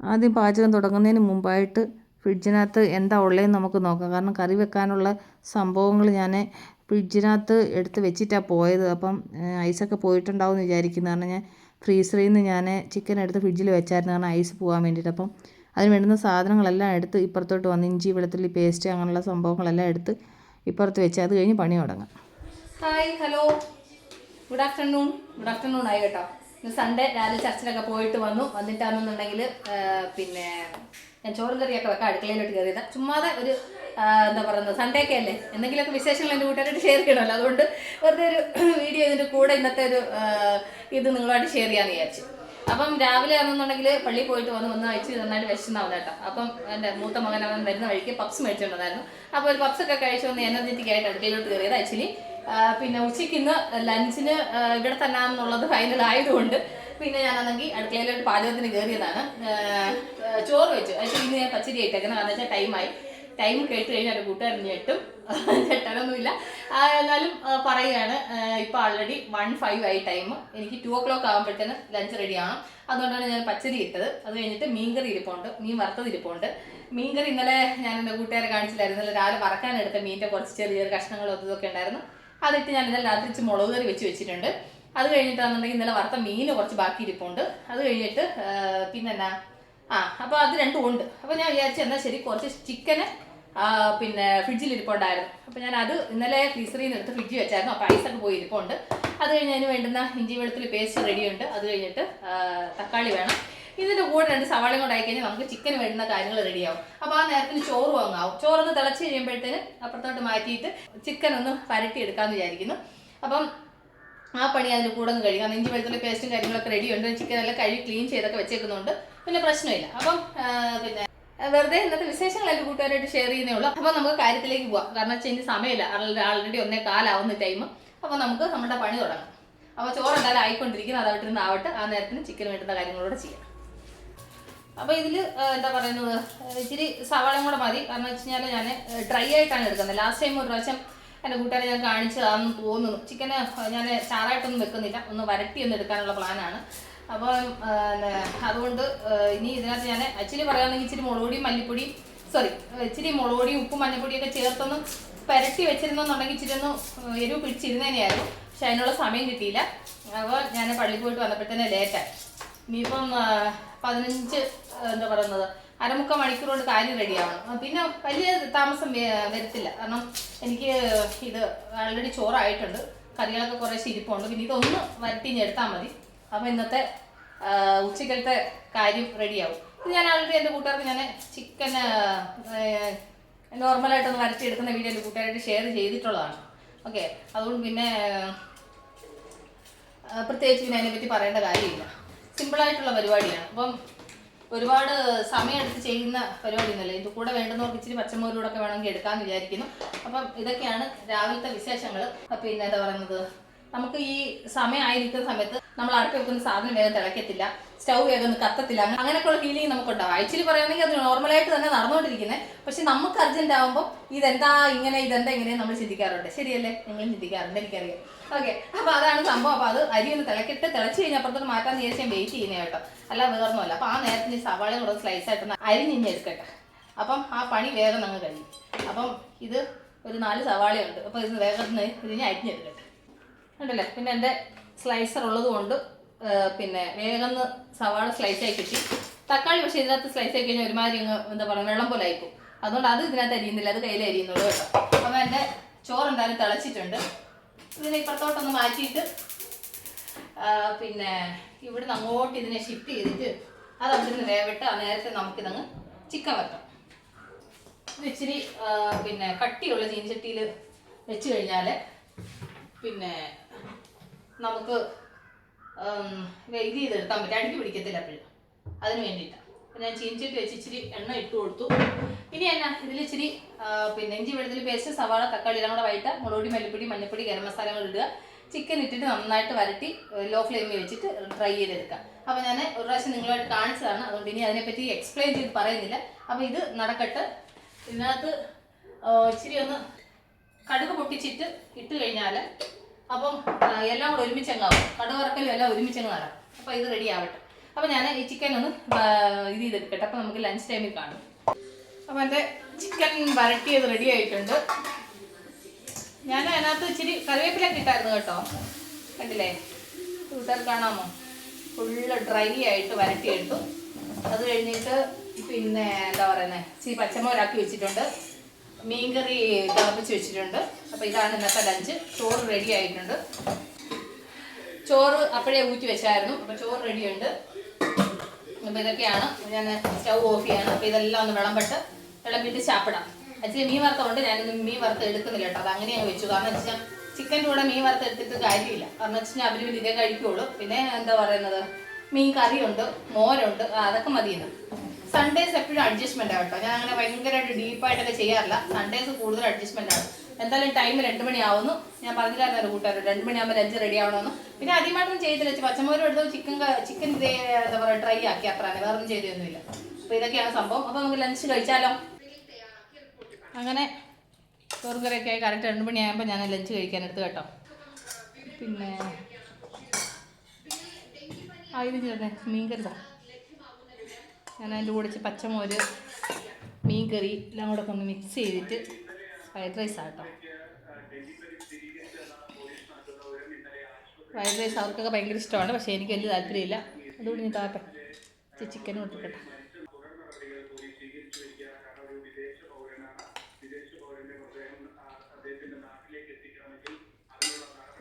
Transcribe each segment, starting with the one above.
ആദ്യം പാചകം തുടങ്ങുന്നതിന് മുമ്പായിട്ട് ഫ്രിഡ്ജിനകത്ത് എന്താ ഉള്ളതെന്ന് നമുക്ക് നോക്കാം. കാരണം കറി വെക്കാനുള്ള സംഭവങ്ങൾ ഞാൻ ഫ്രിഡ്ജിനകത്ത് എടുത്ത് വെച്ചിട്ടാണ് പോയത്. അപ്പം ഐസൊക്കെ പോയിട്ടുണ്ടാവും എന്ന് വിചാരിക്കുന്നു. കാരണം ഞാൻ ഫ്രീസറിൽ നിന്ന് ഞാൻ ചിക്കൻ എടുത്ത് ഫ്രിഡ്ജിൽ വെച്ചായിരുന്നു. കാരണം ഐസ് പോകാൻ വേണ്ടിയിട്ട്. അപ്പം അതിന് വേണ്ടുന്ന സാധനങ്ങളെല്ലാം എടുത്ത് ഇപ്പുറത്തോട്ട് വന്ന് ഇഞ്ചി വെളുത്തുള്ളി പേസ്റ്റ് അങ്ങനെയുള്ള സംഭവങ്ങളെല്ലാം എടുത്ത് ഇപ്പുറത്ത് വെച്ച് അത് കഴിഞ്ഞ് പണി തുടങ്ങാം. Hi hello good afternoon good afternoon ആയി കേട്ടോ. സൺഡേ രാവിലെ ചർച്ചിലൊക്കെ പോയിട്ട് വന്നു. വന്നിട്ടാണെന്നുണ്ടെങ്കിൽ പിന്നെ ഞാൻ ചോറും കറിയൊക്കെ വെക്കാം അടുക്കളയിലോട്ട് കയറിയത്. ചുമ്മാതെ ഒരു എന്താ പറയുന്നത് സൺഡേ ഒക്കെ അല്ലേ? എന്തെങ്കിലുമൊക്കെ വിശേഷങ്ങൾ എന്റെ കൂട്ടുകാരായിട്ട് ഷെയർ ചെയ്യണമല്ലോ. അതുകൊണ്ട് വെറുതെ ഒരു വീഡിയോ ഇതിന്റെ കൂടെ ഇന്നത്തെ ഒരു ഇത് നിങ്ങളുമായിട്ട് ഷെയർ ചെയ്യാമെന്ന് വിചാരിച്ചു. അപ്പം രാവിലെ ആണെന്നുണ്ടെങ്കിൽ പള്ളിയിൽ പോയിട്ട് വന്ന് വന്ന് കഴിച്ച് നന്നായിട്ട് വിശന്നാവും കേട്ടോ. അപ്പം എന്റെ മൂത്ത മകൻ അവൻ വരുന്ന വഴിക്ക് പപ്സ് മേടിച്ചിട്ടുണ്ടായിരുന്നു അപ്പോൾ ഒരു പപ്സൊക്കെ കഴിച്ചു വന്ന് എനർജറ്റിക് ആയിട്ട് അടുക്കളയിലോട്ട് കയറിയത് ആക്ച്വലി പിന്നെ ഉച്ചയ്ക്ക് ഇന്ന് ലഞ്ചിന് ഇവിടെ തന്നെ എന്നുള്ളത് ഫൈനൽ ആയതുകൊണ്ട് പിന്നെ ഞാനാണെങ്കിൽ അടുക്കളയിലോട്ട് പാചകത്തിന് കയറിയതാണ് ചോറ് വെച്ചു. പക്ഷേ ഇന്ന് ഞാൻ പച്ചരി ആയിട്ടേക്കുന്നത് കാരണം വെച്ചാൽ ടൈമായി ടൈം കേട്ട് കഴിഞ്ഞാൽ എന്റെ കൂട്ടുകാരൻ ഞെട്ടും ഞെട്ടാനൊന്നുമില്ല എന്നാലും പറയുകയാണ്. ഇപ്പോൾ ആൾറെഡി വൺ ഫൈവ് ആയി ടൈം എനിക്ക് ടു ഓ ക്ലോക്ക് ആകുമ്പോഴത്തേന് ലഞ്ച് റെഡി ആണ്. അതുകൊണ്ടാണ് ഞാൻ പച്ചരി ഇട്ടത്. അത് കഴിഞ്ഞിട്ട് മീൻകറി ഇരിപ്പുണ്ട്. മീൻ വറുത്തത് ഇരിപ്പുണ്ട്. മീൻകറി ഇന്നലെ ഞാൻ എന്റെ കൂട്ടുകാരെ കാണിച്ചില്ലായിരുന്നു. ഇന്നലെ രാവിലെ വറക്കാനെടുത്ത മീനിന്റെ കുറച്ച് ചെറിയ ചെറിയ കഷ്ണങ്ങളും അതും ഉണ്ടായിരുന്നു. അതിട്ട് ഞാൻ ഇന്നലെ രാത്രി മുളക് കറി വെച്ച് വെച്ചിട്ടുണ്ട്. അത് കഴിഞ്ഞിട്ടാണെന്നുണ്ടെങ്കിൽ ഇന്നലെ വറുത്ത മീൻ കുറച്ച് ബാക്കി ഇരിപ്പുണ്ട്. അത് കഴിഞ്ഞിട്ട് പിന്നെ എന്നാ ആ അപ്പോൾ അത് രണ്ടും ഉണ്ട്. അപ്പോൾ ഞാൻ വിചാരിച്ചു എന്നാൽ ശരി കുറച്ച് ചിക്കന് പിന്നെ ഫ്രിഡ്ജിൽ ഇരിപ്പുണ്ടായിരുന്നു. അപ്പോൾ ഞാൻ അത് ഇന്നലെ ഫ്രീസറിൽ നിന്ന് എടുത്ത് ഫ്രിഡ്ജിൽ വെച്ചായിരുന്നു. അപ്പോൾ ഐസൊക്കെ പോയി ഇരിപ്പുണ്ട്. അത് കഴിഞ്ഞ് അതിന് വേണ്ടുന്ന ഇഞ്ചി വെളുത്തുള്ളി പേസ്റ്റ് റെഡിയുണ്ട് അത് കഴിഞ്ഞിട്ട് തക്കാളി വേണം. ഇതിന്റെ കൂടെ രണ്ട് സവാളയും കൂടെ ആയിക്കഴിഞ്ഞാൽ നമുക്ക് ചിക്കൻ വേണ്ടുന്ന കാര്യങ്ങൾ റെഡിയാവും അപ്പോൾ ആ നേരത്തിന് ചോറ് വാങ്ങാവും ചോറൊന്ന് തിളച്ച് കഴിയുമ്പോഴത്തേന് അപ്പുറത്തോട്ട് മാറ്റിയിട്ട് ചിക്കൻ ഒന്ന് പരട്ടി എടുക്കാന്ന് വിചാരിക്കുന്നു. അപ്പം ആ പണി അതിന്റെ കൂടെ ഒന്ന് കഴിയും. കാരണം ഇഞ്ചി പേസ്റ്റും കാര്യങ്ങളൊക്കെ റെഡിയുണ്ട് ചിക്കൻ എല്ലാം കഴുകി ക്ലീൻ ചെയ്തൊക്കെ വെച്ചേക്കുന്നുണ്ട് പിന്നെ പ്രശ്നമില്ല. അപ്പം പിന്നെ വെറുതെ ഇന്നത്തെ വിശേഷങ്ങൾ എന്റെ കൂട്ടുകാരായിട്ട് ഷെയർ ചെയ്യുന്നേ ഉള്ളൂ. അപ്പോൾ നമുക്ക് കാര്യത്തിലേക്ക് പോവാം. കാരണം വെച്ചാൽ ഇനി സമയമില്ല. ആൾറെഡി ഒന്നേ കാലാവുന്ന ടൈം അപ്പോൾ നമുക്ക് നമ്മുടെ പണി തുടങ്ങാം. അപ്പോൾ ചോറ് എന്തായാലും ആയിക്കൊണ്ടിരിക്കുന്നത് അതവിടെ ആവട്ടെ ആ നേരത്തിന് ചിക്കൻ വേണ്ടുന്ന കാര്യങ്ങളോട് ചെയ്യാം. അപ്പോൾ ഇതിൽ എന്താ പറയുന്നത് ഇച്ചിരി സവാളയും കൂടെ മതി. കാരണം വെച്ച് കഴിഞ്ഞാൽ ഞാൻ ഡ്രൈ ആയിട്ടാണ് എടുക്കുന്നത്. ലാസ്റ്റ് ടൈം ഒരു പ്രാവശ്യം എന്റെ കൂട്ടുകാരെ ഞാൻ കാണിച്ചതാണെന്ന് തോന്നുന്നു. ചിക്കന് ഞാൻ ചാറായിട്ടൊന്നും വെക്കുന്നില്ല. ഒന്ന് വരട്ടി ഒന്ന് എടുക്കാനുള്ള പ്ലാനാണ് അപ്പോൾ അതുകൊണ്ട് ഇനി ഇതിനകത്ത് ഞാൻ ആക്ച്വലി പറയുകയാണെങ്കിൽ ഇച്ചിരി മുളകുപൊടിയും മല്ലിപ്പൊടിയും മല്ലിപ്പൊടി സോറി ഇച്ചിരി മുളകുപൊടിയും ഉപ്പും ഉപ്പും മഞ്ഞപ്പൊടിയൊക്കെ ചേർത്തൊന്ന് പുരട്ടി വെച്ചിരുന്നെന്നുണ്ടെങ്കിൽ ഇച്ചിരി ഒന്ന് എരിവ് പിടിച്ചിരുന്നതിനെയായിരുന്നു പക്ഷെ അതിനുള്ള സമയം കിട്ടിയില്ല. അപ്പോൾ ഞാൻ പള്ളിയിൽ പോയിട്ട് വന്നപ്പോഴത്തേനെ ലേറ്റായി ഇനിയിപ്പം പതിനഞ്ച് എന്താ പറയുന്നത് അരമുക്കാൽ മണിക്കൂർ കൊണ്ട് കാര്യം റെഡിയാവണം. പിന്നെ വലിയ താമസം വരത്തില്ല. കാരണം എനിക്ക് ഇത് ആൾറെഡി ചോറായിട്ടുണ്ട്. കറികളൊക്കെ കുറേ ഇരിപ്പുണ്ട് പിന്നെ ഇതൊന്ന് വരട്ടി എടുത്താൽ മതി. അപ്പോൾ ഇന്നത്തെ ഉച്ചക്കലത്തെ കാര്യം റെഡിയാവും. ഞാൻ ആൾറെഡി എന്റെ കൂട്ടുകാർക്ക് ഞാൻ ചിക്കൻ നോർമലായിട്ടൊന്ന് വരച്ചെടുക്കുന്ന വീഡിയോ എന്റെ കൂട്ടുകാരായിട്ട് ഷെയർ ചെയ്തിട്ടുള്ളതാണ്. ഓക്കെ അതുകൊണ്ട് പിന്നെ പ്രത്യേകിച്ച് പിന്നെ അതിനെപ്പറ്റി പറയേണ്ട കാര്യമില്ല. സിമ്പിളായിട്ടുള്ള പരിപാടിയാണ്. അപ്പം ഒരുപാട് സമയമെടുത്ത് ചെയ്യുന്ന പരിപാടി ഒന്നുമല്ല ഇത് കൂടെ വേണ്ടുന്നവർക്ക് ഇച്ചിരി ഒക്കെ വേണമെങ്കിൽ എടുക്കാമെന്ന് വിചാരിക്കുന്നു. അപ്പം ഇതൊക്കെയാണ് രാവിലത്തെ വിശേഷങ്ങൾ പിന്നെ എന്താ പറയുന്നത്? നമുക്ക് ഈ സമയമായിരിക്കുന്ന സമയത്ത് നമ്മൾ അടുപ്പ് വെക്കുന്ന സാധനം വേഗം തിളക്കത്തില്ല. സ്റ്റൗ വേഗം ഒന്ന് കത്തത്തില്ല. അങ്ങനെ അങ്ങനെയൊക്കെയുള്ള ഫീലിംഗ് നമുക്കുണ്ടാവും ആക്ച്വലി പറയുകയാണെങ്കിൽ അത് നോർമലായിട്ട് തന്നെ നടന്നുകൊണ്ടിരിക്കുന്നത് പക്ഷെ നമുക്ക് അർജന്റ് ആകുമ്പോൾ ഇതെന്താ ഇങ്ങനെ ഇതെന്താ ഇങ്ങനെ നമ്മൾ ചിന്തിക്കാറുണ്ട്. ശരിയല്ലേ? നിങ്ങൾ ചിന്തിക്കാറുണ്ട്. എനിക്കറിയാം. ഓക്കെ അപ്പോൾ അതാണ് സംഭവം. അപ്പോൾ അത് അരി ഒന്ന് തിളക്കിട്ട് തിളച്ച് കഴിഞ്ഞാൽ അപ്പുറത്തോട്ട് മാറ്റാൻ ശേഷം വെയിറ്റ് ചെയ്യുന്നത് കേട്ടോ. അല്ല വേറൊന്നുമല്ല അപ്പോൾ ആ നേരത്തിന് സവാള കൂടെ സ്ലൈസ് ആയിട്ട് അരിഞ്ഞിഞ്ഞെടുക്കട്ടെ അപ്പം ആ പണി വേഗം നമ്മൾ കഴിയും അപ്പം ഇത് ഒരു നാല് സവാളയുണ്ട്. അപ്പോൾ ഇത് വേഗം ഇതിനെ അരിഞ്ഞെടുക്കട്ടെ. ഉണ്ടല്ലേ? പിന്നെ എന്റെ സ്ലൈസർ ഉള്ളത് കൊണ്ട് പിന്നെ വേഗം സവാള സ്ലൈസ് ആയി കിട്ടി. തക്കാളി പക്ഷേ ഇതിനകത്ത് സ്ലൈസ് ആയി കഴിഞ്ഞാൽ ഒരുമാതിരി അങ്ങ് എന്താ പറയുക വെള്ളം പോലെ ആയിപ്പോൾ അതുകൊണ്ട് അത് ഇതിനകത്ത് അരിയുന്നില്ല അത് കയ്യിൽ അരിയുന്നുള്ളൂ കേട്ടോ. അപ്പം എന്റെ ചോറ് എന്തായാലും തിളച്ചിട്ടുണ്ട്. ഇതിനെ ഇപ്പുറത്തോട്ടൊന്ന് മാറ്റിയിട്ട് പിന്നെ ഇവിടുന്ന് അങ്ങോട്ട് ഇതിനെ ഷിഫ്റ്റ് ചെയ്തിട്ട് അത് അവിടെ നിന്ന് വേവിട്ട് ആ നേരത്തെ നമുക്കിതങ്ങ് ചിക്കൻ വെക്കാം ഇത് ഇച്ചിരി പിന്നെ കട്ടിയുള്ള ചീനിച്ചട്ടിയിൽ വെച്ച് കഴിഞ്ഞാൽ പിന്നെ നമുക്ക് ഇത് ചെയ്തെടുക്കാൻ പറ്റും. അടിക്ക് പിടിക്കത്തില്ല അപ്പോഴും. അതിന് വേണ്ടിയിട്ടാണ് ഞാൻ ചീനിച്ചിട്ട് വെച്ച് ഇച്ചിരി എണ്ണ ഇട്ട് കൊടുത്തു. ഇനി എന്നാ ഇതിൽ ഇച്ചിരി പിന്നെ ഇഞ്ചി വെളുത്തുള്ളി പേസ്റ്റ് സവാള തക്കാളി എല്ലാം കൂടെ വൈകിട്ട് മുളകുപൊടി മല്ലിപ്പൊടി മഞ്ഞപ്പൊടി ഗരം മസാലകൾ ഇടുക. ചിക്കൻ ഇട്ടിട്ട് നന്നായിട്ട് വരട്ടി ലോ ഫ്ലെയിമിൽ വെച്ചിട്ട് ഡ്രൈ ചെയ്തെടുക്കാം അപ്പോൾ ഞാൻ ഒരു പ്രാവശ്യം നിങ്ങളുമായിട്ട് കാണിച്ചതാണ്. അതുകൊണ്ട് ഇനി അതിനെപ്പറ്റി എക്സ്പ്ലെയിൻ ചെയ്ത് പറയുന്നില്ല. അപ്പോൾ ഇത് നടക്കട്ടെ. ഇതിനകത്ത് ഇച്ചിരി ഒന്ന് കടുക് പൊട്ടിച്ചിട്ട് ഇട്ട് കഴിഞ്ഞാൽ അപ്പം എല്ലാം കൂടെ ഒരുമിച്ചങ്ങാവും ആവും. വറക്കലും എല്ലാം ഒരുമിച്ച് അങ്ങ് നടാം അപ്പം ഇത് റെഡി ആവട്ടെ. അപ്പം ഞാൻ ഈ ചിക്കൻ ഒന്ന് ഇത് ചെയ്തെടുക്കട്ടെ. അപ്പം നമുക്ക് ലഞ്ച് ടൈമിൽ കാണും. അപ്പം എന്റെ ചിക്കൻ വരട്ടിയത് റെഡി ആയിട്ടുണ്ട്. ഞാൻ അതിനകത്ത് ഇച്ചിരി കറിവേപ്പിലൊക്കെ ഇട്ടായിരുന്നു കേട്ടോ. കണ്ടില്ലേ? കൂട്ടുകാർ കാണാമോ? ഫുള്ള് ഡ്രൈ ആയിട്ട് വരട്ടിയെടുത്തു അത് കഴിഞ്ഞിട്ട് പിന്നെ എന്താ പറയുന്നത് ഇച്ചിരി പച്ചമുളകാക്കി വെച്ചിട്ടുണ്ട്. മീൻകറി തിളപ്പിച്ച് വെച്ചിട്ടുണ്ട്. അപ്പോൾ ഇതാണ് ഇന്നത്തെ ലഞ്ച് ചോറ് റെഡി ആയിട്ടുണ്ട്. ചോറ് അപ്പോഴേ ഊറ്റി വെച്ചായിരുന്നു. അപ്പോൾ ചോറ് റെഡിയുണ്ട് അപ്പോൾ ഇതൊക്കെയാണ്. ഞാൻ സ്റ്റൗ ഓഫ് ചെയ്യാണ്. അപ്പോൾ ഇതെല്ലാം ഒന്ന് വിളമ്പിട്ട് വിളമ്പിട്ട് ചാപ്പിടാം. അച്ഛൻ മീൻ വറുത്തതുകൊണ്ട് ഞാനൊന്നും മീൻ വറുത്ത് എടുക്കുന്നില്ല കേട്ടോ. അത് അങ്ങനെ ഞാൻ വെച്ചു. കാരണം വെച്ചാൽ ചിക്കന്റെ കൂടെ മീൻ വറുത്ത് എടുത്തിട്ട് കാര്യമില്ല. കാരണം വെച്ചാൽ അവർ ഇതേ കഴിക്കുള്ളൂ. പിന്നെ എന്താ പറയുന്നത്? മീൻ കറിയുണ്ട് മോരുണ്ട്. അതൊക്കെ മതിയെന്ന്. സൺഡേസ് എപ്പോഴും അഡ്ജസ്റ്റ്മെന്റ് ആണ് കേട്ടോ. ഞാൻ അങ്ങനെ ഭയങ്കരമായിട്ട് ഡീപ്പായിട്ടൊക്കെ ചെയ്യാറില്ല. സൺഡേസ് കൂടുതൽ അഡ്ജസ്റ്റ്മെന്റ് ആണ്. എന്തായാലും ടൈം രണ്ട് മണിയാവുന്നു. ഞാൻ പറഞ്ഞില്ലായിരുന്നു കൂട്ടുകാരോട്. രണ്ട് മണിയാകുമ്പോൾ ലഞ്ച് റെഡി ആവണമെന്ന് പിന്നെ ആദ്യമായിട്ടൊന്നും ചെയ്തില്ല പച്ചമുളക് എടുത്ത് ചിക്കൻ ചിക്കൻ എന്താ പറയുക ഡ്രൈ ആക്കി അത്ര. വേറെ ഒന്നും ചെയ്തൊന്നുമില്ല. അപ്പോൾ ഇതൊക്കെയാണ് സംഭവം. അപ്പോൾ നമുക്ക് ലഞ്ച് കഴിച്ചാലോ? അങ്ങനെ ചോറും കറിയൊക്കെ ആയി. കറക്റ്റ് രണ്ട് മണിയാകുമ്പോൾ ഞാൻ ലഞ്ച് കഴിക്കാൻ എടുത്ത് കേട്ടോ. പിന്നെ ആയിരുന്നു ഇത് മീൻ. ഞാൻ അതിന്റെ കൂടെ പച്ചമോര് മീൻ കറി എല്ലാം കൂടെ ഒന്ന് മിക്സ് ചെയ്തിട്ട് ഫ്രൈഡ് റൈസ് ആട്ടോ ഫ്രൈഡ് റൈസ് അവർക്കൊക്കെ ഭയങ്കര ഇഷ്ടമാണ് പക്ഷേ എനിക്ക് വലിയ താല്പര്യമില്ല. അതുകൊണ്ട് ഞാൻ താട്ടെ ചിക്കനും ഇട്ടിട്ടെ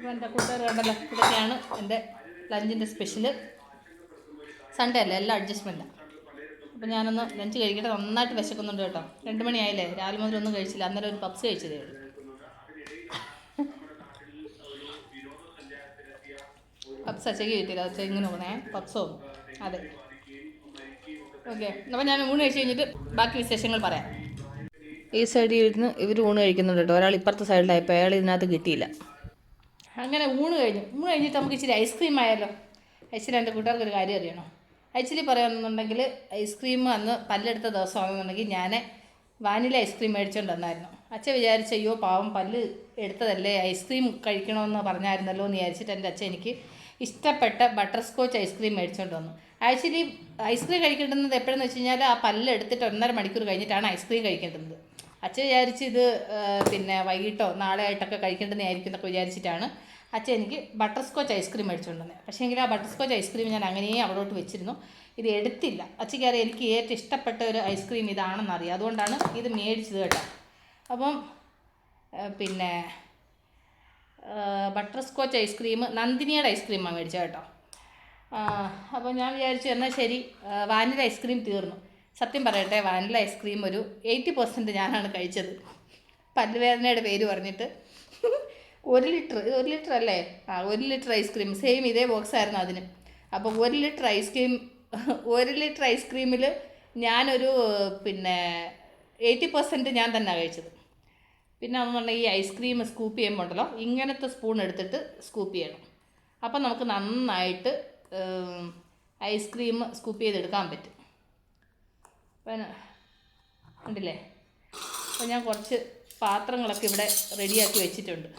എന്റെ കൂട്ടുകാർ കണ്ടല്ലോ ഇതൊക്കെയാണ് എന്റെ ലഞ്ചിന്റെ സ്പെഷ്യൽ സൺഡേ അല്ലേ എല്ലാം അഡ്ജസ്റ്റ്മെന്റാണ് അപ്പോൾ ഞാനൊന്ന് ലഞ്ച് കഴിക്കട്ടെ. നന്നായിട്ട് വിശക്കുന്നുണ്ട് കേട്ടോ. രണ്ട് മണിയായില്ലേ? രാവിലെ മുതൽ ഒന്നും കഴിച്ചില്ല. അന്നേരം ഒരു പപ്സ് കഴിച്ചതേ ഉള്ളൂ. പപ്സ് അച്ചയ്ക്ക് കിട്ടിയില്ല. അച്ഛ ഇങ്ങനെ പോണേ പപ്സോ? അതെ. ഓക്കെ. അപ്പം ഞാൻ ഊണ് കഴിച്ച് കഴിഞ്ഞിട്ട് ബാക്കി വിശേഷങ്ങൾ പറയാം. ഈ സൈഡിൽ ഇരുന്ന് ഇവർ ഊണ് കഴിക്കുന്നുണ്ട് കേട്ടോ. ഒരാൾ ഇപ്പുറത്തെ സൈഡിലായപ്പോൾ അയാൾ ഇതിനകത്ത് കിട്ടിയില്ല. അങ്ങനെ ഊണ് കഴിഞ്ഞു. ഊണ് കഴിഞ്ഞിട്ട് നമുക്ക് ഇച്ചിരി ഐസ്ക്രീം ആയാലോ? ഐശ്വര്യ എന്റെ കൂട്ടുകാർക്ക് ഒരു കാര്യം അറിയണോ? ആക്ച്വലി പറയുകയാണെന്നുണ്ടെങ്കിൽ ഐസ്ക്രീം അന്ന് പല്ലെടുത്ത ദിവസമാണെന്നുണ്ടെങ്കിൽ ഞാൻ വാനില ഐസ്ക്രീം മേടിച്ചുകൊണ്ട് വന്നായിരുന്നു അച്ഛൻ വിചാരിച്ച അയ്യോ പാവം പല്ല് എടുത്തതല്ലേ ഐസ്ക്രീം കഴിക്കണമെന്ന് പറഞ്ഞായിരുന്നല്ലോ എന്ന് വിചാരിച്ചിട്ട് എന്റെ അച്ഛൻ എനിക്ക് ഇഷ്ടപ്പെട്ട ബട്ടർ സ്കോച്ച് ഐസ്ക്രീം മേടിച്ചുകൊണ്ട് വന്നു ആക്ച്വലി ഐസ്ക്രീം കഴിക്കേണ്ടുന്നത് എപ്പോഴെന്ന് വെച്ച് കഴിഞ്ഞാൽ ആ പല്ല് എടുത്തിട്ട് ഒന്നര മണിക്കൂർ കഴിഞ്ഞിട്ടാണ് ഐസ്ക്രീം കഴിക്കേണ്ടത്. അച്ഛൻ വിചാരിച്ച് ഇത് പിന്നെ വൈകിട്ടോ നാളെ ആയിട്ടൊക്കെ കഴിക്കേണ്ടതായിരിക്കും എന്നൊക്കെ വിചാരിച്ചിട്ടാണ് അച്ഛൻ എനിക്ക് ബട്ടർ സ്കോച്ച് ഐസ്ക്രീം മേടിച്ചിട്ടുണ്ടെന്ന് പക്ഷേ എങ്കിൽ ആ ബട്ടർ സ്കോച്ച് ഐസ്ക്രീം ഞാൻ അങ്ങനെയേ അവിടോട്ട് വെച്ചിരുന്നു. ഇത് എടുത്തില്ല. അച്ഛയ്ക്ക് അറിയാം എനിക്ക് ഏറ്റവും ഇഷ്ടപ്പെട്ട ഒരു ഐസ്ക്രീം ഇതാണെന്ന് അറിയാം. അതുകൊണ്ടാണ് ഇത് മേടിച്ചത് കേട്ടോ. അപ്പം പിന്നെ ബട്ടർ സ്കോച്ച് ഐസ്ക്രീം നന്ദിനിയുടെ ഐസ്ക്രീമാണ് മേടിച്ചത് കേട്ടോ. അപ്പോൾ ഞാൻ വിചാരിച്ചു എന്നാൽ ശരി വാനില ഐസ്ക്രീം തീർന്നു. സത്യം പറയട്ടെ വാനില ഐസ്ക്രീം ഒരു എയ്റ്റി പെർസെന്റ് ഞാനാണ് കഴിച്ചത്. പല്ലുവേദനയുടെ പേര് പറഞ്ഞിട്ട്. ഒരു ലിറ്റർ ഇത് ഒരു ലിറ്റർ അല്ലേ? ആ ഒരു ലിറ്റർ ഐസ്ക്രീം സെയിം ഇതേ ബോക്സ് ആയിരുന്നു അതിന്. അപ്പോൾ ഒരു ലിറ്റർ ഐസ്ക്രീം ഒരു ലിറ്റർ ഐസ്ക്രീമിൽ ഞാനൊരു പിന്നെ എയ്റ്റി പെർസെന്റ് ഞാൻ തന്നെ കഴിച്ചത്. പിന്നെ അതെന്ന് ഈ ഐസ്ക്രീം സ്കൂപ്പ് ചെയ്യുമ്പോൾ ഉണ്ടല്ലോ ഇങ്ങനത്തെ സ്പൂൺ എടുത്തിട്ട് സ്കൂപ്പ് ചെയ്യണം. അപ്പം നമുക്ക് നന്നായിട്ട് ഐസ്ക്രീം സ്കൂപ്പ് ചെയ്തെടുക്കാൻ പറ്റും. അപ്പം ഉണ്ടല്ലേ അപ്പോൾ ഞാൻ കുറച്ച് പാത്രങ്ങളൊക്കെ ഇവിടെ റെഡിയാക്കി വെച്ചിട്ടുണ്ട്.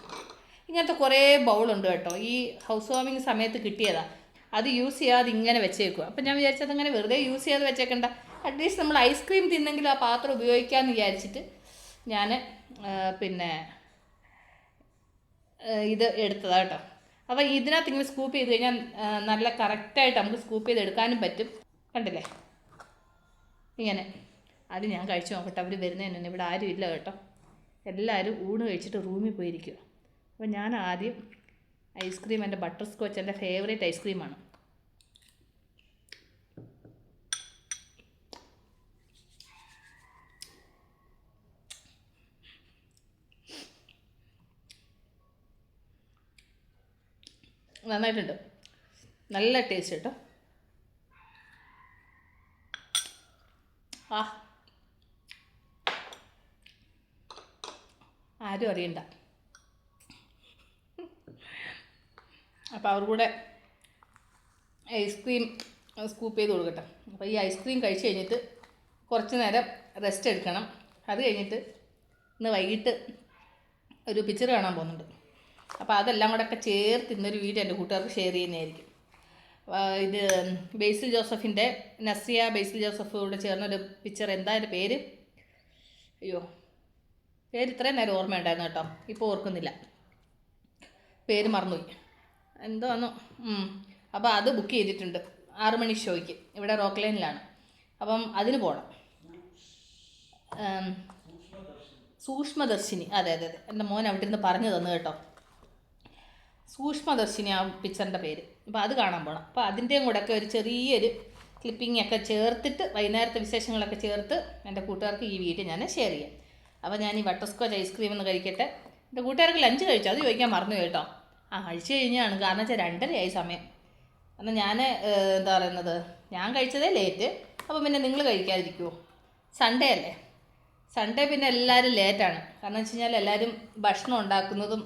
ഇങ്ങനത്തെ കുറേ ബൗളുണ്ട് കേട്ടോ. ഈ ഹൗസ് വാമിങ് സമയത്ത് കിട്ടിയതാണ് അത് യൂസ് ചെയ്യാതെ ഇങ്ങനെ വെച്ചേക്കുക അപ്പം ഞാൻ വിചാരിച്ചത് അങ്ങനെ വെറുതെ യൂസ് ചെയ്യാതെ വെച്ചേക്കണ്ട. അറ്റ്ലീസ്റ്റ് നമ്മൾ ഐസ്ക്രീം തിന്നെങ്കിൽ ആ പാത്രം ഉപയോഗിക്കാമെന്ന് വിചാരിച്ചിട്ട് ഞാൻ പിന്നെ ഇത് എടുത്തതാണ് കേട്ടോ. അപ്പോൾ ഇതിനകത്ത് ഇങ്ങനെ സ്കൂപ്പ് ചെയ്ത് കഴിഞ്ഞാൽ നല്ല കറക്റ്റായിട്ട് നമുക്ക് സ്കൂപ്പ് ചെയ്ത് എടുക്കാനും പറ്റും. കണ്ടില്ലേ? ഇങ്ങനെ. അത് ഞാൻ കഴിച്ചു നോക്കട്ടെ. അവർ വരുന്നതിന് ഇവിടെ ആരും ഇല്ല കേട്ടോ. എല്ലാവരും ഊണ് കഴിച്ചിട്ട് റൂമിൽ പോയിരിക്കുക അപ്പോൾ ഞാൻ ആദ്യം ഐസ്ക്രീം എന്റെ ബട്ടർ സ്കോച്ച് എന്റെ ഫേവറേറ്റ് ഐസ്ക്രീമാണ്. നന്നായിട്ടുണ്ട്. നല്ല ടേസ്റ്റ് കേട്ടോ. ആ. ആരും അറിയണ്ട. അപ്പോൾ അവർ കൂടെ ഐസ്ക്രീം സ്കൂപ്പ് ചെയ്ത് കൊടുക്കട്ടെ. അപ്പോൾ ഈ ഐസ്ക്രീം കഴിച്ച് കഴിഞ്ഞിട്ട് കുറച്ച് നേരം റെസ്റ്റ് എടുക്കണം. അത് കഴിഞ്ഞിട്ട് ഇന്ന് വൈകിട്ട് ഒരു പിക്ചർ കാണാൻ പോകുന്നുണ്ട്. അപ്പോൾ അതെല്ലാം കൂടെ ഒക്കെ ചേർത്ത് ഇന്നൊരു വീഡിയോ എന്റെ കൂട്ടുകാർക്ക് ഷെയർ ചെയ്യുന്നതായിരിക്കും. ഇത് ബേസിൽ ജോസഫിന്റെ നസിയ ബേസിൽ ജോസഫ് കൂടെ ചേർന്നൊരു പിക്ചർ എന്താ അതിന്റെ പേര്? അയ്യോ പേര് ഇത്രയും നേരം ഓർമ്മയുണ്ടായിരുന്നു കേട്ടോ. ഇപ്പോൾ ഓർക്കുന്നില്ല. പേര് മറന്നുപോയി. എന്തോന്നു? അപ്പോൾ അത് ബുക്ക് ചെയ്തിട്ടുണ്ട്. ആറ് മണി ഷോയ്ക്ക്. ഇവിടെ റോക്ക് ലൈനിലാണ്. അപ്പം അതിന് പോകണം സൂക്ഷ്മദർശിനി. അതെ അതെ അതെ. എന്റെ മോൻ അവിടെ നിന്ന് പറഞ്ഞു തന്നു കേട്ടോ. സൂക്ഷ്മദർശിനി ആ പിക്ചറിന്റെ പേര്. അപ്പോൾ അത് കാണാൻ പോകണം അപ്പോൾ അതിന്റെയും കൂടെ ഒക്കെ ഒരു ചെറിയൊരു ക്ലിപ്പിംഗ് ഒക്കെ ചേർത്തിട്ട് വൈകുന്നേരത്തെ വിശേഷങ്ങളൊക്കെ ചേർത്ത് എന്റെ കൂട്ടുകാർക്ക് ഈ വീഡിയോ ഞാൻ ഷെയർ ചെയ്യാം. അപ്പോൾ ഞാൻ ഈ ബട്ടർസ്കോച്ച് ഐസ്ക്രീം ഒന്ന് കഴിക്കട്ടെ. എന്റെ കൂട്ടുകാർക്ക് ലഞ്ച് കഴിച്ചു? അത് ചോദിക്കാൻ മറന്നു കേട്ടോ. ആ കഴിച്ചു കഴിഞ്ഞാണ്. കാരണം വെച്ചാൽ രണ്ടരയായി സമയം. എന്നാൽ ഞാൻ എന്താ പറയുന്നത്? ഞാൻ കഴിച്ചതേ ലേറ്റ് അപ്പോൾ പിന്നെ നിങ്ങൾ കഴിക്കാതിരിക്കുമോ സൺഡേ അല്ലേ? സൺഡേ പിന്നെ എല്ലാവരും ലേറ്റാണ് കാരണം വെച്ച് കഴിഞ്ഞാൽ എല്ലാവരും ഭക്ഷണം ഉണ്ടാക്കുന്നതും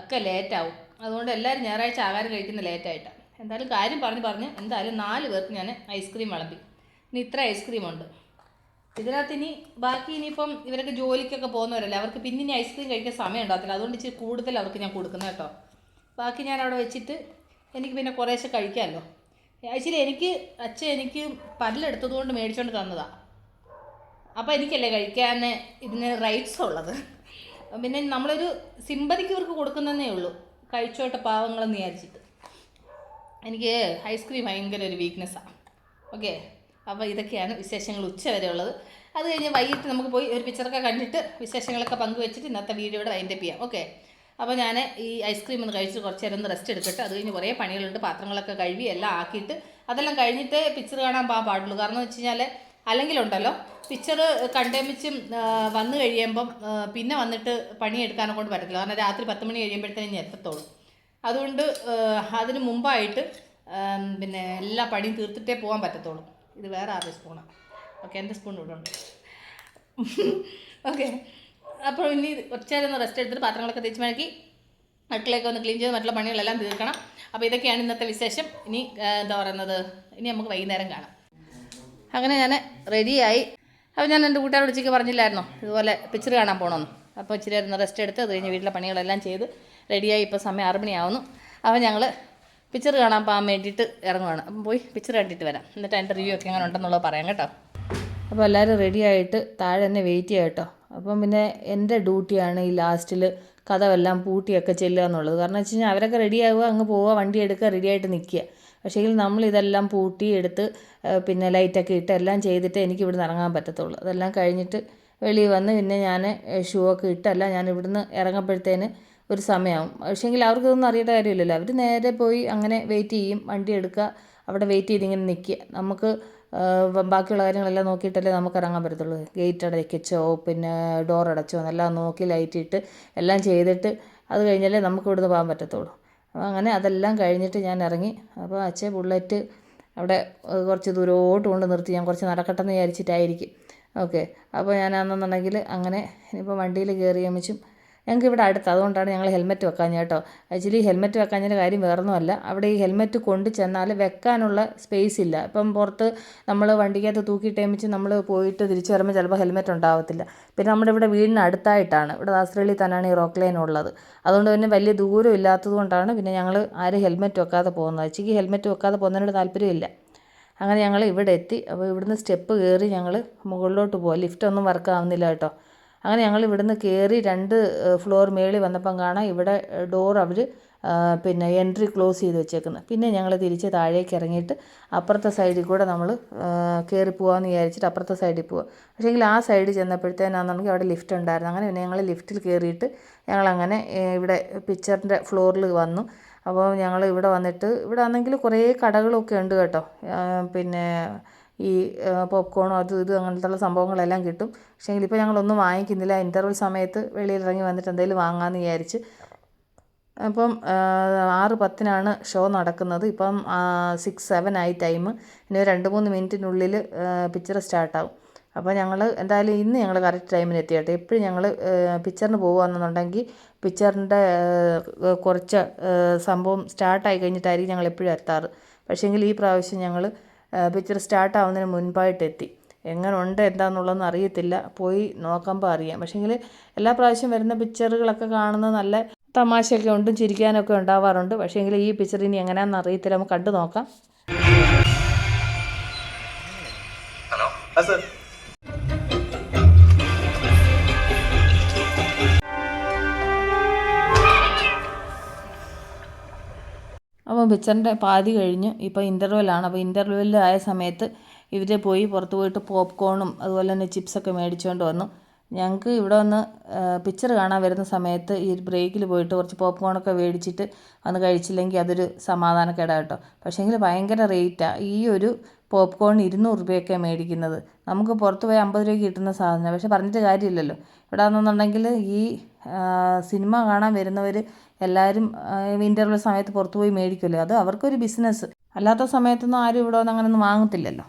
ഒക്കെ ലേറ്റാവും അതുകൊണ്ട് എല്ലാവരും ഞായറാഴ്ച ആഹാരം കഴിക്കുന്ന ലേറ്റായിട്ടാണ് എന്തായാലും കാര്യം പറഞ്ഞ് പറഞ്ഞ് എന്തായാലും നാല് പേർക്ക് ഞാൻ ഐസ്ക്രീം വിളമ്പി. ഇനി ഇത്ര ഐസ്ക്രീം ഉണ്ട്. ഇതിനകത്ത് ഇനി ബാക്കി ഇനിയിപ്പം ഇവരൊക്കെ ജോലിക്കൊക്കെ പോകുന്നവരല്ലേ? അവർക്ക് പിന്നെ ഇനി ഐസ്ക്രീം കഴിക്കാൻ സമയം ഉണ്ടാകത്തില്ല. അതുകൊണ്ട് ഇച്ചിരി കൂടുതൽ അവർക്ക് ഞാൻ കൊടുക്കുന്നത് കേട്ടോ. ബാക്കി ഞാൻ അവിടെ വെച്ചിട്ട് എനിക്ക് പിന്നെ കുറേശ്ശെ കഴിക്കാമല്ലോ. ആക്ച്വലി എനിക്ക് അച്ഛൻ എനിക്ക് പല്ലെടുത്തത് കൊണ്ട് മേടിച്ചുകൊണ്ട് തന്നതാണ് അപ്പോൾ എനിക്കല്ലേ കഴിക്കാൻ ഇതിന് റൈറ്റ്സ് ഉള്ളത്. പിന്നെ നമ്മളൊരു സിമ്പതിക്ക് ഇവർക്ക് കൊടുക്കുന്നതേ ഉള്ളൂ. കഴിച്ചോട്ടെ പാവങ്ങളെന്ന് വിചാരിച്ചിട്ട്. എനിക്ക് ഐസ്ക്രീം ഭയങ്കര ഒരു വീക്ക്നെസ്സാണ് ഓക്കെ അപ്പോൾ ഇതൊക്കെയാണ് വിശേഷങ്ങൾ ഉച്ച വരെ ഉള്ളത് അത് കഴിഞ്ഞ് വൈകിട്ട് നമുക്ക് പോയി ഒരു പിക്ചറൊക്കെ കണ്ടിട്ട് വിശേഷങ്ങളൊക്കെ പങ്കുവെച്ചിട്ട് ഇന്നത്തെ വീഡിയോയുടെ അതിന്റെ ചെയ്യാം. ഓക്കെ അപ്പോൾ ഞാൻ ഈ ഐസ്ക്രീം ഒന്ന് കഴിച്ച് കുറച്ച് നേരം ഒന്ന് റെസ്റ്റ് എടുത്തിട്ട് അത് കഴിഞ്ഞ് കുറേ പണികളുണ്ട്. പാത്രങ്ങളൊക്കെ കഴുകി എല്ലാം ആക്കിയിട്ട് അതെല്ലാം കഴിഞ്ഞിട്ട് പിക്ചർ കാണാൻ പോകാൻ പാടുള്ളൂ. കാരണം എന്ന് വെച്ച് കഴിഞ്ഞാൽ അല്ലെങ്കിലുണ്ടല്ലോ പിക്ചർ കണ്ടേമിച്ചും വന്നു കഴിയുമ്പം പിന്നെ വന്നിട്ട് പണിയെടുക്കാനെ കൊണ്ട് പറ്റില്ല കാരണം രാത്രി പത്ത് മണി കഴിയുമ്പോഴത്തേനും ഞാൻ എത്തത്തുള്ളൂ അതുകൊണ്ട് അതിന് മുമ്പായിട്ട് പിന്നെ എല്ലാ പണിയും തീർത്തിട്ടേ പോകാൻ പറ്റത്തുള്ളൂ ഇത് വേറെ ആരുടെ സ്പൂണാണ് ഓക്കെ എന്റെ സ്പൂൺ ഇവിടെ ഉണ്ട്. ഓക്കെ അപ്പോൾ ഇനി കുറച്ച് നേരം ഒന്ന് റെസ്റ്റ് എടുത്തിട്ട് പാത്രങ്ങളൊക്കെ തേച്ച് മഴക്കി അടുക്കളയൊക്കെ ഒന്ന് ക്ലീൻ ചെയ്ത് മറ്റുള്ള പണികളെല്ലാം തീർക്കണം. അപ്പോൾ ഇതൊക്കെയാണ് ഇന്നത്തെ വിശേഷം. ഇനി എന്താ പറയുന്നത്? ഇനി നമുക്ക് വൈകുന്നേരം കാണാം. അങ്ങനെ ഞാൻ റെഡിയായി അപ്പോൾ ഞാൻ എന്റെ കൂട്ടുകാരോട് ഉച്ചയ്ക്ക് പറഞ്ഞില്ലായിരുന്നോ? ഇതുപോലെ പിക്ചർ കാണാൻ പോകണമെന്ന് അപ്പോൾ ഇച്ചിരി ഒന്ന് റെസ്റ്റ് എടുത്ത് അത് കഴിഞ്ഞ് വീട്ടിലെ പണികളെല്ലാം ചെയ്ത് റെഡിയായി ഇപ്പോൾ സമയം ആറ് മണിയാവുന്നു. അപ്പോൾ ഞങ്ങൾ പിക്ചർ കാണാൻ പോകാൻ വേണ്ടിയിട്ട് ഇറങ്ങുവാണ്. അപ്പം പോയി പിക്ചർ കണ്ടിട്ട് വരാം. എന്നിട്ട് അതിന്റെ റിവ്യൂ ഒക്കെ എങ്ങനെ ഉണ്ടെന്നുള്ളത് പറയാം കേട്ടോ. അപ്പോൾ എല്ലാവരും റെഡി ആയിട്ട് താഴെ തന്നെ വെയിറ്റ് ചെയ്യാം കേട്ടോ. അപ്പം പിന്നെ എന്റെ ഡ്യൂട്ടിയാണ് ഈ ലാസ്റ്റിൽ കഥവെല്ലാം പൂട്ടിയൊക്കെ ചെല്ലുക എന്നുള്ളത്. കാരണം വെച്ച് കഴിഞ്ഞാൽ അവരൊക്കെ റെഡിയാവുക അങ്ങ് പോവുക വണ്ടി എടുക്കുക റെഡിയായിട്ട് നിൽക്കുക. പക്ഷേങ്കിൽ നമ്മൾ ഇതെല്ലാം പൂട്ടി എടുത്ത് പിന്നെ ലൈറ്റൊക്കെ ഇട്ട് എല്ലാം ചെയ്തിട്ട് എനിക്ക് ഇവിടുന്ന് ഇറങ്ങാൻ പറ്റത്തുള്ളൂ. അതെല്ലാം കഴിഞ്ഞിട്ട് വെളിയിൽ വന്ന് പിന്നെ ഞാൻ ഷൂ ഒക്കെ ഇട്ടല്ല ഞാൻ ഇവിടുന്ന് ഇറങ്ങുമ്പോഴത്തേന് ഒരു സമയമാവും പക്ഷേങ്കിൽ അവർക്കൊന്നും അറിയേണ്ട കാര്യമില്ലല്ലോ. അവർ നേരെ പോയി അങ്ങനെ വെയിറ്റ് ചെയ്യും. വണ്ടി എടുക്കുക. അവിടെ വെയിറ്റ് ചെയ്ത് ഇങ്ങനെ നിൽക്കുക നമുക്ക് ബാക്കിയുള്ള കാര്യങ്ങളെല്ലാം നോക്കിയിട്ടല്ലേ നമുക്ക് ഇറങ്ങാൻ പറ്റത്തുള്ളൂ. ഗേറ്റ് അടയ്ക്കച്ചോ പിന്നെ ഡോർ അടച്ചോ എന്നെല്ലാം നോക്കി ലൈറ്റ് ഇട്ട് എല്ലാം ചെയ്തിട്ട് അത് കഴിഞ്ഞാലേ നമുക്ക് ഇവിടുന്ന് പോകാൻ പറ്റത്തുള്ളൂ. അപ്പോൾ അങ്ങനെ അതെല്ലാം കഴിഞ്ഞിട്ട് ഞാൻ ഇറങ്ങി. അപ്പോൾ അച്ഛൻ ബുള്ളറ്റ് അവിടെ കുറച്ച് ദൂരോട്ട് കൊണ്ട് നിർത്തി. ഞാൻ കുറച്ച് നടക്കട്ടെന്ന് വിചാരിച്ചിട്ടായിരിക്കും. ഓക്കെ അപ്പോൾ ഞാൻ ഞാനാണെന്നുണ്ടെങ്കിൽ അങ്ങനെ ഇനിയിപ്പോൾ വണ്ടിയിൽ കയറി അമ്മച്ചും ഞങ്ങൾക്ക് ഇവിടെ അടുത്ത്. അതുകൊണ്ടാണ് ഞങ്ങൾ ഹെൽമെറ്റ് വെക്കാൻ കേട്ടോ. ആക്ച്വലി ഹെൽമെറ്റ് വെക്കാഞ്ഞതിന്റെ കാര്യം വേറൊന്നുമല്ല. അവിടെ ഈ ഹെൽമെറ്റ് കൊണ്ട് ചെന്നാൽ വെക്കാനുള്ള സ്പേസ് ഇല്ല. ഇപ്പം പുറത്ത് നമ്മൾ വണ്ടിക്കകത്ത് തൂക്കി ടേമിച്ച് നമ്മൾ പോയിട്ട് തിരിച്ചു വരുമ്പോൾ ചിലപ്പോൾ ഹെൽമെറ്റ് ഉണ്ടാവത്തില്ല. പിന്നെ നമ്മുടെ ഇവിടെ വീടിന് അടുത്തായിട്ടാണ്. ഇവിടെ ദാസ്രളി തന്നെയാണ് ഈ റോക്ക് ലൈൻ ഉള്ളത്. അതുകൊണ്ട് പിന്നെ വലിയ ദൂരം ഇല്ലാത്തത് കൊണ്ടാണ് പിന്നെ ഞങ്ങൾ ആരും ഹെൽമെറ്റ് വെക്കാതെ പോകുന്നത്. അച്ഛക്ക് ഹെൽമെറ്റ് വെക്കാതെ പോകുന്നതിനോട് താല്പര്യമില്ല. അങ്ങനെ ഞങ്ങൾ ഇവിടെ എത്തി. അപ്പോൾ ഇവിടുന്ന് സ്റ്റെപ്പ് കയറി ഞങ്ങൾ മുകളിലോട്ട് പോയി. ലിഫ്റ്റൊന്നും വർക്ക് ആവുന്നില്ല കേട്ടോ. അങ്ങനെ ഞങ്ങൾ ഇവിടുന്ന് കയറി രണ്ട് ഫ്ലോർ മേളിൽ വന്നപ്പം കാണാം ഇവിടെ ഡോർ അവർ പിന്നെ എൻട്രി ക്ലോസ് ചെയ്ത് വെച്ചേക്കുന്നത് പിന്നെ ഞങ്ങൾ തിരിച്ച് താഴേക്ക് ഇറങ്ങിയിട്ട് അപ്പുറത്തെ സൈഡിൽ കൂടെ നമ്മൾ കയറി പോകാമെന്ന് വിചാരിച്ചിട്ട് അപ്പുറത്തെ സൈഡിൽ പോവുക പക്ഷേങ്കിൽ ആ സൈഡിൽ ചെന്നപ്പോഴത്തേനാണെന്നുണ്ടെങ്കിൽ അവിടെ ലിഫ്റ്റ് ഉണ്ടായിരുന്നു. അങ്ങനെ പിന്നെ ഞങ്ങൾ ലിഫ്റ്റിൽ കയറിയിട്ട് ഞങ്ങളങ്ങനെ ഇവിടെ പിക്ചറിന്റെ ഫ്ലോറിൽ വന്നു. അപ്പോൾ ഞങ്ങൾ ഇവിടെ വന്നിട്ട് ഇവിടെ ആണെങ്കിൽ കുറേ കടകളൊക്കെ ഉണ്ട് കേട്ടോ. പിന്നെ ഈ പോപ്കോണോ അതും ഇതും അങ്ങനത്തെ ഉള്ള സംഭവങ്ങളെല്ലാം കിട്ടും. പക്ഷേ ഇപ്പോൾ ഞങ്ങളൊന്നും വാങ്ങിക്കുന്നില്ല. ഇന്റർവെൽ സമയത്ത് വെളിയിൽ ഇറങ്ങി വന്നിട്ട് എന്തെങ്കിലും വാങ്ങാമെന്ന് വിചാരിച്ച്. അപ്പം ആറ് പത്തിനാണ് ഷോ നടക്കുന്നത്. ഇപ്പം സിക്സ് സെവൻ ആയി ടൈം ഇനി രണ്ട് മൂന്ന് മിനിറ്റിനുള്ളിൽ പിക്ചർ സ്റ്റാർട്ടാവും അപ്പോൾ ഞങ്ങൾ എന്തായാലും ഇന്ന് ഞങ്ങൾ കറക്റ്റ് ടൈമിന് എത്തി കേട്ടോ എപ്പോഴും ഞങ്ങൾ പിക്ചറിന് പോകുകയാണെന്നുണ്ടെങ്കിൽ പിക്ചറിന്റെ കുറച്ച് സംഭവം സ്റ്റാർട്ടായി കഴിഞ്ഞിട്ടായിരിക്കും ഞങ്ങൾ എപ്പോഴും എത്താറ്. പക്ഷേങ്കിൽ ഈ പ്രാവശ്യം ഞങ്ങൾ പിക്ചർ സ്റ്റാർട്ടാവുന്നതിന് മുൻപായിട്ട് എത്തി എങ്ങനെ ഉണ്ട് എന്താണെന്നുള്ളതെന്ന് അറിയത്തില്ല. പോയി നോക്കുമ്പോൾ അറിയാം. പക്ഷേങ്കിൽ എല്ലാ പ്രാവശ്യം വരുന്ന പിക്ചറുകളൊക്കെ കാണുന്നത് നല്ല തമാശയൊക്കെ ഉണ്ട് ചിരിക്കാനൊക്കെ ഉണ്ടാവാറുണ്ട്. പക്ഷേങ്കിൽ ഈ പിക്ചർ ഇനി എങ്ങനെയാണെന്ന് അറിയത്തില്ല. നമുക്ക് കണ്ടു നോക്കാം. ഹലോ അപ്പോൾ പിക്ചറിന്റെ പാതി കഴിഞ്ഞ് ഇപ്പോൾ ഇന്റർവെല്ലാണ്. അപ്പോൾ ഇന്റർവെല്ലായ സമയത്ത് ഇവർ പോയി പുറത്ത് പോയിട്ട് പോപ്കോണും അതുപോലെ തന്നെ ചിപ്സൊക്കെ മേടിച്ചുകൊണ്ട് വന്നു. ഞങ്ങൾക്ക് ഇവിടെ വന്ന് പിക്ചർ കാണാൻ വരുന്ന സമയത്ത് ഈ ബ്രേക്കിൽ പോയിട്ട് കുറച്ച് പോപ്കോണൊക്കെ മേടിച്ചിട്ട് വന്ന് കഴിച്ചില്ലെങ്കിൽ അതൊരു സമാധാനക്കേടാണ് കേട്ടോ. പക്ഷേങ്കിൽ ഭയങ്കര റേറ്റാണ് ഈ ഒരു പോപ്കോൺ ഇരുന്നൂറ് രൂപയൊക്കെ മേടിക്കുന്നത്. നമുക്ക് പുറത്ത് പോയി അമ്പത് രൂപയ്ക്ക് കിട്ടുന്ന സാധനം പക്ഷെ പറഞ്ഞിട്ട് കാര്യമില്ലല്ലോ. ഇവിടെ വന്നെന്നുണ്ടെങ്കിൽ ഈ സിനിമ കാണാൻ വരുന്നവർ എല്ലാവരും ഇന്റർവെൽ സമയത്ത് പുറത്തു പോയി മേടിക്കുമല്ലോ അത് അവർക്കൊരു ബിസിനസ് അല്ലാത്ത സമയത്തൊന്നും ആരും ഇവിടെ വന്ന് അങ്ങനെയൊന്നും വാങ്ങത്തില്ലല്ലോ.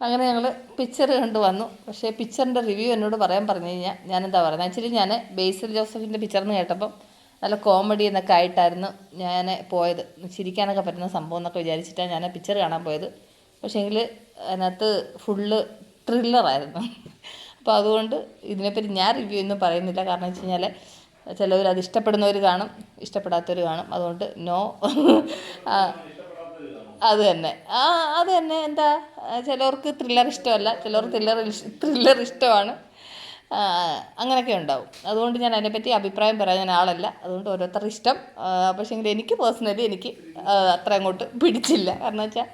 അങ്ങനെ ഞങ്ങൾ പിക്ചർ കണ്ടു വന്നു. പക്ഷേ പിക്ചറിന്റെ റിവ്യൂ എന്നോട് പറയാൻ പറഞ്ഞു കഴിഞ്ഞാൽ ഞാൻ എന്താ പറയുന്നത് ആക്ച്വലി ഞാൻ ബേസിൽ ജോസഫിന്റെ പിക്ചർ എന്ന് കേട്ടപ്പം നല്ല കോമഡി എന്നൊക്കെ ആയിട്ടായിരുന്നു ഞാൻ പോയത്. ചിരിക്കാനൊക്കെ പറ്റുന്ന സംഭവം എന്നൊക്കെ വിചാരിച്ചിട്ടാണ് ഞാൻ പിക്ചർ കാണാൻ പോയത്. പക്ഷേ പക്ഷേങ്കിൽ അതിനകത്ത് ഫുള്ള് ത്രില്ലറായിരുന്നു അപ്പോൾ അതുകൊണ്ട് ഇതിനെപ്പറ്റി ഞാൻ റിവ്യൂ ഒന്നും പറയുന്നില്ല. കാരണം വെച്ച് കഴിഞ്ഞാൽ ചിലവർ അത് ഇഷ്ടപ്പെടുന്നവർ കാണും ഇഷ്ടപ്പെടാത്തവർ കാണും. അതുകൊണ്ട് നോ അത് തന്നെ. ആ അത് തന്നെ. എന്താ? ചിലവർക്ക് ത്രില്ലർ ഇഷ്ടമല്ല. ചിലവർക്ക് ത്രില്ലർ ത്രില്ലർ ഇഷ്ടമാണ്. അങ്ങനെയൊക്കെ ഉണ്ടാവും. അതുകൊണ്ട് ഞാൻ അതിനെപ്പറ്റി അഭിപ്രായം പറയാൻ ആളല്ല അതുകൊണ്ട് ഓരോരുത്തരുടെ ഇഷ്ടം. പക്ഷേങ്കിൽ എനിക്ക് പേഴ്സണലി എനിക്ക് അത്ര അങ്ങോട്ട് പിടിച്ചില്ല. കാരണം വെച്ചാൽ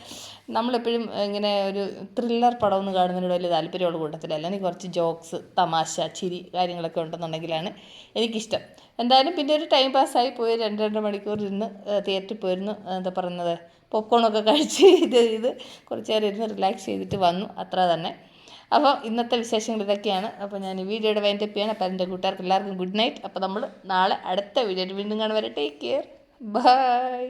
നമ്മളെപ്പോഴും ഇങ്ങനെ ഒരു ത്രില്ലർ പടം ഒന്ന് കാണുന്നതിനോട് വലിയ താല്പര്യമുള്ള കൂട്ടത്തിലല്ല. എനിക്ക് കുറച്ച് ജോക്സ് തമാശ ചിരി കാര്യങ്ങളൊക്കെ ഉണ്ടെന്നുണ്ടെങ്കിലാണ് എനിക്കിഷ്ടം. എന്തായാലും പിന്നെ ഒരു ടൈം പാസ്സായി പോയി. രണ്ട് രണ്ട് മണിക്കൂർ ഇരുന്ന് തിയേറ്ററിൽ പോയിരുന്നു. എന്താ പറയുന്നത്? പോപ്കോണൊക്കെ കഴിച്ച് ഇത് ഇത് കുറച്ച് നേരം ഇരുന്ന് റിലാക്സ് ചെയ്തിട്ട് വന്നു. അത്ര തന്നെ. അപ്പോൾ ഇന്നത്തെ വിശേഷങ്ങൾ ഇതൊക്കെയാണ്. അപ്പോൾ ഞാൻ ഈ വീഡിയോയുടെ വൈൻഡപ്പ് ചെയ്യണം അപ്പോൾ എന്റെ കൂട്ടുകാർക്ക് എല്ലാവർക്കും ഗുഡ് നൈറ്റ്. അപ്പോൾ നമ്മൾ നാളെ അടുത്ത വീഡിയോ വീണ്ടും കാണുവരെ ടേക്ക് കെയർ ബൈ